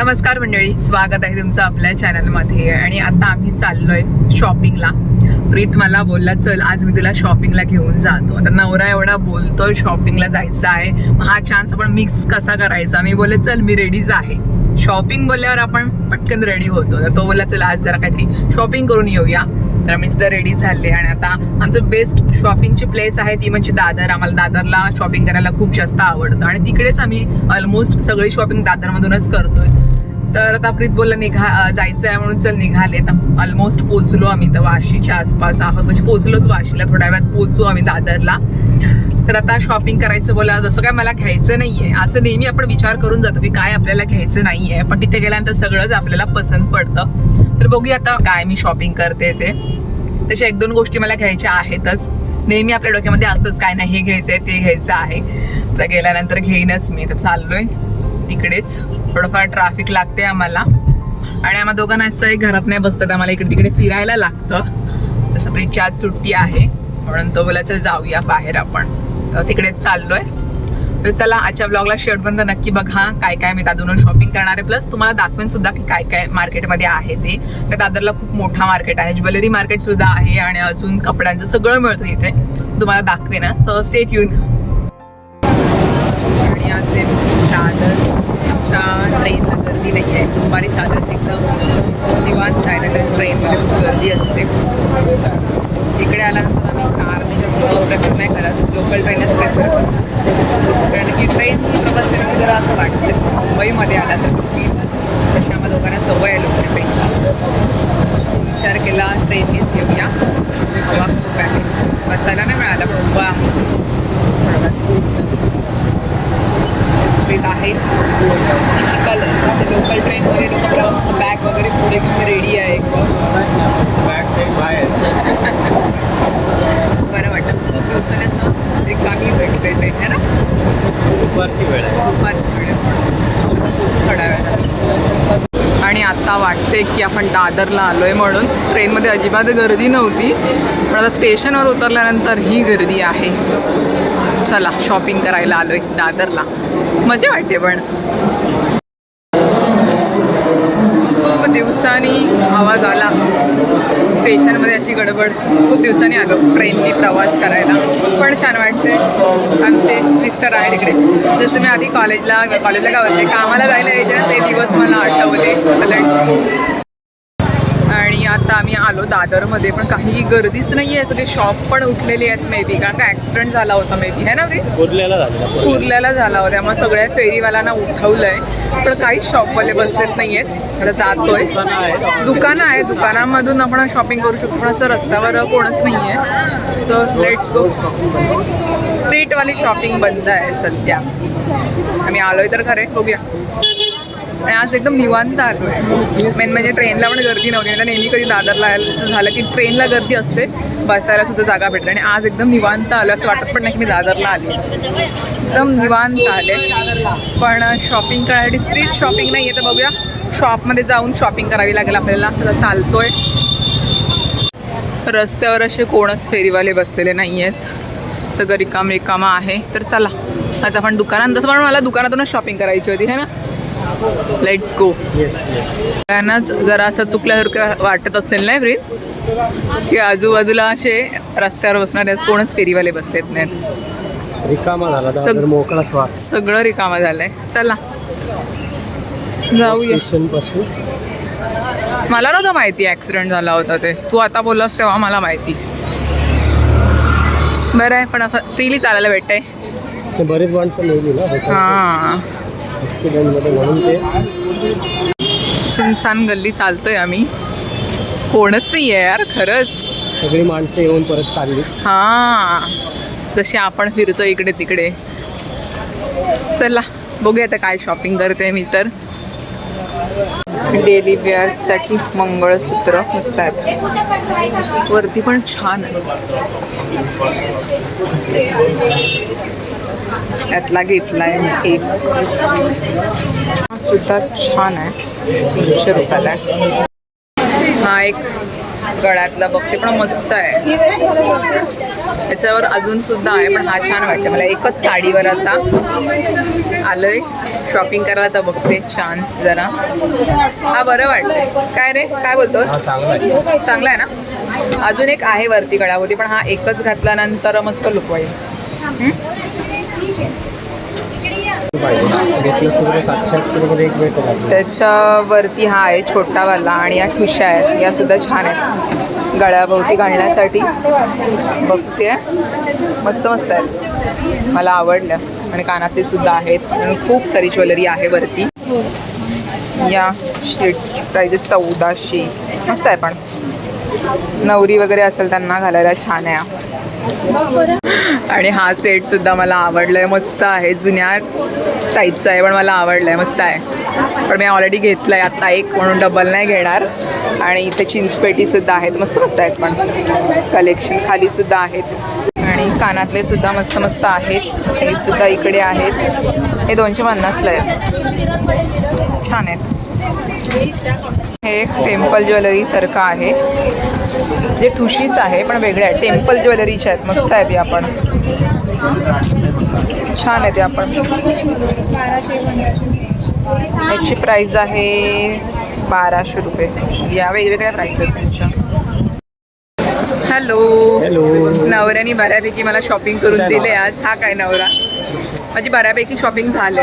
नमस्कार मंडळी स्वागत आहे तुमचं आपल्या चॅनलमध्ये आणि आता आम्ही चाललोय शॉपिंगला प्रीत मला बोलला चल आज मी तुला शॉपिंगला घेऊन जातो. आता नवरा एवढा बोलतोय शॉपिंगला जायचं आहे. हा चान्स आपण मिक्स कसा करायचा? मी बोलले चल मी रेडीच आहे. शॉपिंग बोलल्यावर आपण पटकन रेडी होतो. तर तो बोलला चल आज जरा काहीतरी शॉपिंग करून येऊया. तर आम्ही सुद्धा रेडी झाले. आणि आता आमचं बेस्ट शॉपिंगची प्लेस आहे ती म्हणजे दादर. आम्हाला दादरला शॉपिंग करायला खूप जास्त आवडतं. आणि तिकडेच आम्ही ऑलमोस्ट सगळी शॉपिंग दादरमधूनच करतोय. तर आता प्रीत बोलला निघा जायचं आहे म्हणून चल निघाले. तर ऑलमोस्ट पोचलो आम्ही तर वाशीच्या आसपास आहोत. म्हणजे पोचलोच वाशीला थोड्या वेळात पोचू आम्ही दादरला. तर आता शॉपिंग करायचं बोला जसं काय मला घ्यायचं नाहीये. असं नेहमी आपण विचार करून जातो की काय आपल्याला घ्यायचं नाहीये. पण तिथे गेल्यानंतर सगळंच आपल्याला पसंत पडतं. तर बघूया आता काय मी शॉपिंग करते ते. तशा एक दोन गोष्टी मला घ्यायच्या आहेतच. नेहमी आपल्या डोक्यामध्ये असतंच काय नाही हे घ्यायचं आहे ते घ्यायचं आहे. तर गेल्यानंतर घेईनच मी. तर चाललोय तिकडेच. थोडंफार ट्रॅफिक लागते आम्हाला. आणि आम्हा दोघांना असं आहे घरात नाही बसतात आम्हाला इकडे तिकडे फिरायला लागतं. जसं ब्रिजची आज सुट्टी आहे. म्हणून तो बोलायचं जाऊया बाहेर आपण. तर तिकडेच चाललोय. तर चला आजच्या ब्लॉगला शेवटपर्यंत नक्की बघा. काय काय मी दादून शॉपिंग करणार. आहे प्लस तुम्हाला दाखवेन सुद्धा की काय काय मार्केटमध्ये आहे ते. तर दादरला खूप मोठा मार्केट आहे. ज्वेलरी मार्केट सुद्धा आहे आणि अजून कपड्यांचं सगळं मिळतं इथे. तुम्हाला दाखवेनच तर स्टेट येऊन आणि आज नेमकी दादरच्या ट्रेनला गर्दी नाही आहे दुपारी दादर एकदम निवांत आहे ट्रेनमध्येच गर्दी असते इकडे आल्यानंतर आम्ही कारने जास्त प्रेफर नाही करत लोकल ट्रेनच प्रेफर करतो कारण की ट्रेन प्रवास करायला जरा असं वाटतं मुंबईमध्ये आला तर की तशी आम्हाला दोघांना सवय आहे लोकल ट्रेनची विचार केला ट्रेननीच घेऊया हवा खूप आहे बसायला नाही मिळाला. पण उभा आहे. आहे शिकाल जसे लोकल ट्रेनमध्ये लोक बॅग वगैरे पुढे रेडी आहे. बॅक साईड बाहेर बरं वाटतं खूप दिवसाने असं रिकामी भेटते ते है ना? दुपारची वेळ आहे. दुपारची वेळ. आता पोचू थोड्या वेळात आणि आता वाटते की आपण दादरला आलो आहे म्हणून ट्रेनमध्ये अजिबात गर्दी नव्हती. पण आता स्टेशनवर उतरल्यानंतर ही गर्दी आहे. चला शॉपिंग करायला आलो आहे दादरला. मजा वाटते पण. खूप दिवसांनी आवाज आला. स्टेशनमध्ये अशी गडबड. खूप दिवसांनी आलो. ट्रेननी प्रवास करायला. पण छान वाटते आमचे मिस्टर आहे तिकडे जसं मी आधी कॉलेजला कॉलेजला काय होते कामाला जायला यायचे ना ते दिवस मला आठवले. तर आता आम्ही आलो दादरमध्ये पण काही गर्दीच नाही आहे सगळे शॉप पण उठलेले आहेत मे बी कारण का ॲक्सिडेंट झाला होता मे बी है ना कुर्ल्याला कुर्ल्याला झाला. होता. त्यामुळे सगळ्या फेरीवाल्यांना उठवलंय. पण काहीच शॉपवाले बसलेत नाही आहेत आता जातोय. दुकानं आहेत. दुकानं आहे दुकानामधून आपण शॉपिंग करू शकतो. पण असं रस्त्यावर कोणच नाही आहे सो लेट्स गो स्ट्रीटवाली शॉपिंग बंद आहे सध्या. आम्ही आलोय तर खरे. बघूया. आणि आज एकदम निवांत आलो आहे. मेन म्हणजे ट्रेनला पण गर्दी नव्हती. आता नेहमी कधी दादरला असं झालं की ट्रेनला गर्दी असते. बसायला सुद्धा जागा भेटली आणि आज एकदम निवांत आलो. असं वाटत पण नाही की मी दादरला आले. एकदम निवांत आले. पण शॉपिंग करण्यासाठी स्ट्रीट शॉपिंग नाही आहे तर बघूया. शॉपमध्ये जाऊन शॉपिंग करावी लागेल आपल्याला. आता चालतोय. रस्त्यावर असे कोणच फेरीवाले बसलेले नाही आहेत सगळं रिकाम रिकामा आहे. तर चला. आज आपण दुकानात तसं पण मला दुकानातूनच शॉपिंग करायची होती है ना? लेट्स गो येस येस त्यांनाच जरा असं चुकल्यासारखं वाटत असेल नाही फ्रीज की आजूबाजूला असे रस्त्यावर बसणारे कोणच फेरीवाले बसलेत नाहीत रिकामा झाला मोकळा श्वास सगळं रिकामं झालंय. चला. जाऊया. मला नव्हतं माहिती ॲक्सिडेंट झाला होता ते. तू आता बोललास तेव्हा मला माहिती. बरं आहे पण असं फ्रीली चालायला भेटतंय. बरेच माणसं हां. ॲक्सिडेंटमध्ये म्हणून ते सुनसान गल्ली चालतोय आम्ही. कोणच नाही आहे यार खरंच. सगळी माणसं येऊन परत चालली. हां. जशी आपण फिरतो इकडे तिकडे. चला बघूया आता काय शॉपिंग करते मी तर. डेली वेअरसाठी मंगळसूत्र मस्त आहेत. वरती पण छान आहे. यातला घेतलाय मी एक. सुद्धा छान आहे. दोनशे रुपयाला. आहे. हा एक गळ्यातला बघते पण मस्त आहे. त्याच्यावर अजून सुद्धा आहे पण हा छान वाटतं मला एकच साडीवर असा आलोय. शॉपिंग करायला तर बघते चान्स जरा. हा बरं वाटतंय. काय रे? काय बोलतोस? हा चांगला आहे. आहे ना? अजून एक आहे वरती गळावरती पण हा एकच घातल्यानंतर मस्त लुकवाईल पाहिजे. घेतलंस तर तुला सातशे आठशे रुपये एक भेटेल आपल्याला. त्याच्यावरती हा आहे छोटावाला आणि या ठुशा आहेत. या सुद्धा छान आहेत. गळ्याभोवती घालण्यासाठी. बघते. मस्त मस्त आहेत. मला आवडल्या आणि कानातले सुद्धा आहेत. आणि खूप सारी ज्वेलरी आहे वरती. या शेट प्राइस चौदाशे. मस्त आहे पण. नवरी वगैरे असेल त्यांना घालायला छान आहे. आणि हा सेट सुद्धा मला आवडलाय. मस्त आहे. जुन्या टाईपचा आहे पण मला आवडलाय. मस्त आहे. पण मी ऑलरेडी घेतलाय. आता एक म्हणून डबल नाही घेणार. आणि इथे चिंचपेटी सुद्धा आहेत. मस्त मस्त आहेत पण. कलेक्शन खाली सुद्धा आहेत. आणि कानातले सुद्धा मस्त मस्त आहेत. हे सुद्धा इकडे आहेत. हे दोनशे पन्नासला आहेत. छान आहेत. हे टेम्पल ज्वेलरी सारखं आहे. जे ठुशीच आहे पण वेगळे आहे. टेम्पल ज्वेलरीचे आहेत. मस्त आहेत या पण. छान आहेत या पण. याची प्राईज आहे बाराशे रुपये. या वेगवेगळ्या प्राईज आहेत त्यांच्या. हॅलो हॅलो नवऱ्याने बऱ्यापैकी मला शॉपिंग करून दिले आज. हा काय नवरा? माझी बऱ्यापैकी शॉपिंग झाले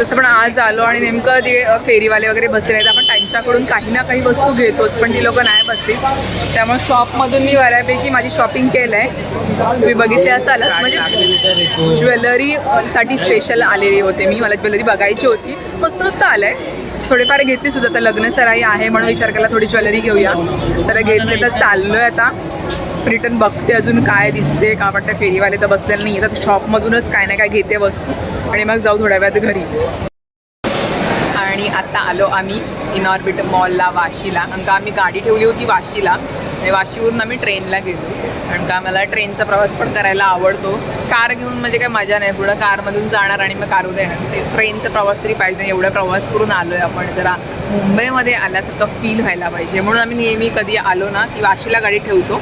तसं पण आज आलो आणि नेमकं जे फेरीवाले वगैरे बसले आहेत आपण त्यांच्याकडून काही ना काही वस्तू घेतोच पण ती लोक नाही बसली. त्यामुळे शॉपमधून मी बऱ्यापैकी माझी शॉपिंग केलं आहे तुम्ही बघितले असाल म्हणजे ज्वेलरी साठी स्पेशल आलेली होते मी. मला ज्वेलरी बघायची होती. मस्त मस्त आलं आहे थोडेफार घेतली सुद्धा. तर लग्न सराई आहे म्हणून विचार केला थोडी ज्वेलरी घेऊया. तर घेतले तर चाललो आहे आता. रिटर्न बघते अजून काय दिसते का वाटतं फेरीवाले तर बसलेले नाही तर शॉपमधूनच काय ना काय घेते वस्तू. आणि मग जाऊ थोड्या वेळात घरी. आणि आत्ता आलो आम्ही इनॉर्बिट मॉलला वाशीला. कारण का आम्ही गाडी ठेवली होती वाशीला आणि वाशीवरून आम्ही ट्रेनला गेलो. कारण का मला ट्रेनचा प्रवास पण करायला आवडतो. कार घेऊन म्हणजे काय मजा नाही पुढं कारमधून जाणार आणि मग कार येणार ते ट्रेनचा प्रवास तरी पाहिजे एवढा प्रवास करून आलो आहे आपण. जरा मुंबईमध्ये आल्यासारखं फील व्हायला पाहिजे. म्हणून आम्ही नेहमी कधी आलो ना की वाशीला गाडी ठेवतो.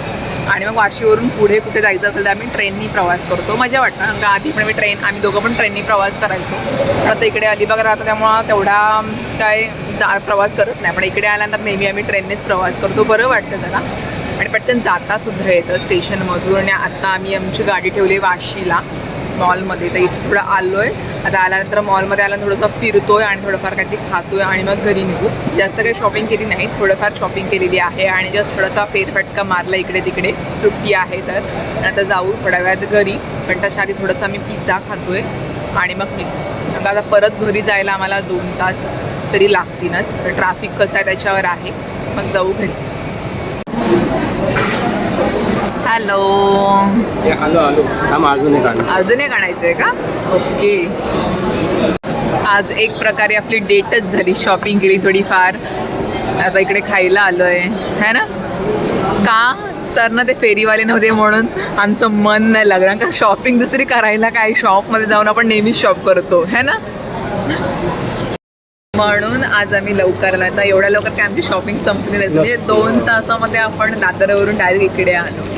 आणि मग वाशीवरून पुढे कुठे जायचं असेल तर आम्ही ट्रेननी प्रवास करतो. मजा वाटतं. कारण का आधी पण मी ट्रेन आम्ही दोघं पण ट्रेननी प्रवास करायचो. आता इकडे अलिबाग राहतो त्यामुळं तेवढा काय जा प्रवास करत नाही. पण इकडे आल्यानंतर नेहमी आम्ही ट्रेननेच प्रवास करतो. बरं वाटतं जरा. आणि पटकन जाता सुद्धा येतं स्टेशनमधून आणि आता आम्ही आमची गाडी ठेवली वाशीला. मॉलमध्ये तर इथे थोडं आलो आहे आता आल्यानंतर मॉलमध्ये आल्यानंतर थोडंसं फिरतोय आणि थोडंफार काहीतरी खातोय आणि मग घरी निघू. जास्त काही शॉपिंग केली नाही थोडंफार शॉपिंग केलेली आहे आणि जस्ट थोडासा फेरफटका मारला इकडे तिकडे. सुट्टी आहे तर. आता जाऊ थोड्या वेळात घरी पण तशा आधी थोडंसं आम्ही पिझ्झा खातोय आणि मग निघू. मग आता परत घरी जायला आम्हाला दोन तास तरी लागतीलच. तर ट्रॅफिक कसं आहे त्याच्यावर आहे. मग जाऊ घरी. हॅलो अजून एक आणायचं आहे का? ओके. आज एक प्रकारे आपली डेटच झाली. शॉपिंग केली थोडीफार. आता इकडे खायला आलो आहे है ना? का? तर ना ते फेरीवाले नव्हते म्हणून आमचं मन नाही लागलं. का शॉपिंग दुसरी करायला काय? शॉपमध्ये जाऊन आपण नेहमीच शॉप करतो. है ना? म्हणून आज आम्ही लवकर आलो आता एवढ्या लवकर काय आमची शॉपिंग संपलेली आहे म्हणजे दोन तासामध्ये आपण दादरवरून डायरेक्ट इकडे आलो.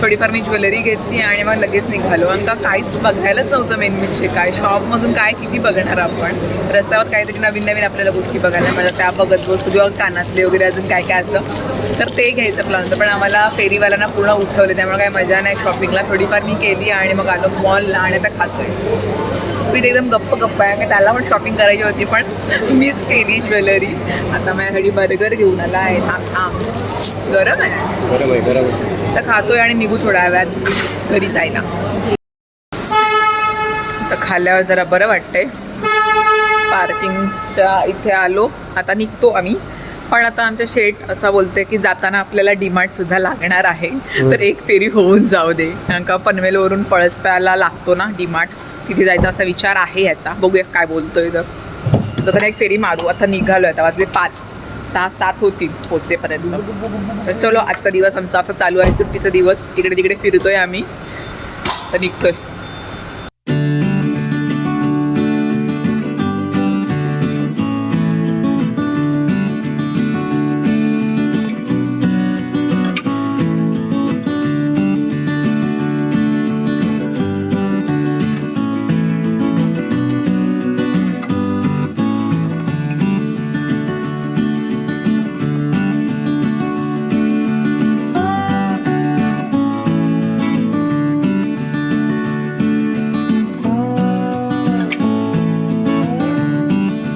थोडीफार मी ज्वेलरी घेतली आणि मग लगेच निघालो. आणि का काहीच बघायलाच नव्हतं मेन म्हणजे काय. शॉपमधून काय किती बघणार आपण? रस्त्यावर काहीतरी नवीन नवीन आपल्याला गोष्टी बघायला मिळतात. त्या बघत बसतो किंवा कानातले वगैरे अजून काय काय असतं. तर ते घ्यायचं प्लॅन होतं. पण आम्हाला फेरीवाल्यांना पूर्ण उठवले. त्यामुळे काही मजा नाही. शॉपिंगला थोडीफार मी केली आणि मग आलो मॉलला आणि आता खातोय. प्रीत एकदम गप्प गप्प आहे. का त्याला पण शॉपिंग करायची होती पण मिस केली ज्वेलरी. आता माझ्यासाठी बर्गर घेऊन आला आहे. थांब थांब. गरम आहे? बरोबर आहे बरोबर तर खातोय आणि निघू थोड्या वेळात घरी जायला. तर खाल्ल्यावर जरा बरं वाटतंय. पार्किंगच्या इथे आलो. आता निघतो आम्ही. पण आता आमच्या शेट असा बोलते की जाताना आपल्याला डिमार्ट सुद्धा लागणार आहे. तर एक फेरी होऊन जाऊ दे. कारण का पनवेलवरून पळसप्याला लागतो ना डिमार्ट. तिथे जायचा असा विचार आहे याचा. बघूया काय बोलतोय तर तर एक फेरी मारू. आता निघालो आता वाजले पाच. सहा सात होतील पोचेपर्यंत तर चलो आजचा दिवस आमचा असा चालू आहे. सुट्टीचा दिवस. इकडे तिकडे फिरतोय आम्ही. तर निघतोय.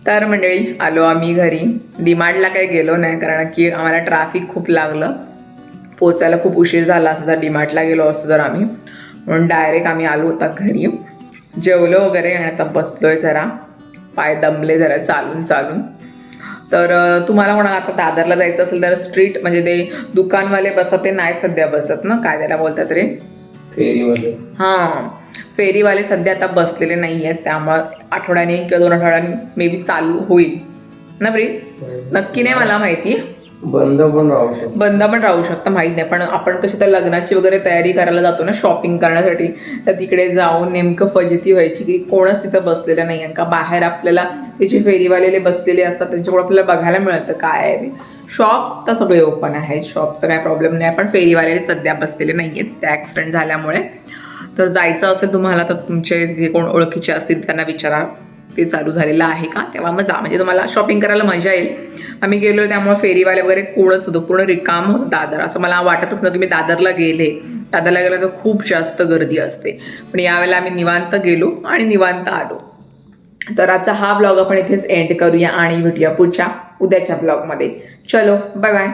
तर मंडळी आलो आम्ही घरी. डिमांडला काही गेलो नाही कारण की आम्हाला ट्रॅफिक खूप लागलं. पोचायला खूप उशीर झाला असता तर डीमार्टला गेलो असतो तर आम्ही. म्हणून डायरेक्ट आम्ही आलो होता घरी. जेवलो वगैरे आणि आता बसलोय जरा. पाय दमले जरा चालून चालून. तर तुम्हाला म्हणाला आता दादरला जायचं असेल तर स्ट्रीट म्हणजे ते दुकानवाले बसतात ते नाही सध्या बसत ना? काय त्याला बोलतात रे? हां. फेरीवाले सध्या आता बसलेले नाही आहेत. त्यामुळं आठवड्याने किंवा दोन आठवड्याने मे बी चालू होईल. ना प्रीत? नक्की नाही मला माहिती. बंद पण राहू शकतो. बंद पण राहू शकतं माहीत नाही. पण आपण कशी तर लग्नाची वगैरे तयारी करायला जातो ना शॉपिंग करण्यासाठी तर तिकडे जाऊन नेमकं फजिती व्हायची की कोणच तिथं बसलेलं नाही का बाहेर आपल्याला ते जे फेरीवालेले बसलेले असतात त्यांच्याकडे आपल्याला बघायला मिळतं काय आहे शॉप तर सगळे ओपन आहेत. शॉपचा काय प्रॉब्लेम नाही. पण फेरीवाले सध्या बसलेले नाही आहेत. त्या ॲक्सिडेंट झाल्यामुळे. तर जायचं असेल तुम्हाला तर तुमचे जे कोण ओळखीचे असतील त्यांना विचारा. ते चालू झालेलं आहे का? तेव्हा मग जा. म्हणजे तुम्हाला शॉपिंग करायला मजा येईल. आम्ही गेलो त्यामुळे फेरीवाले वगैरे कोणच होतं पूर्ण रिकाम होतं दादर. असं मला वाटतच नव्हतं की मी दादरला गेले. दादरला गेलं तर खूप जास्त गर्दी असते. पण यावेळेला आम्ही निवांत गेलो आणि निवांत आलो. तर आजचा हा ब्लॉग आपण इथेच एंड करूया आणि भेटूया पुढच्या उद्याच्या ब्लॉगमध्ये चलो बाय बाय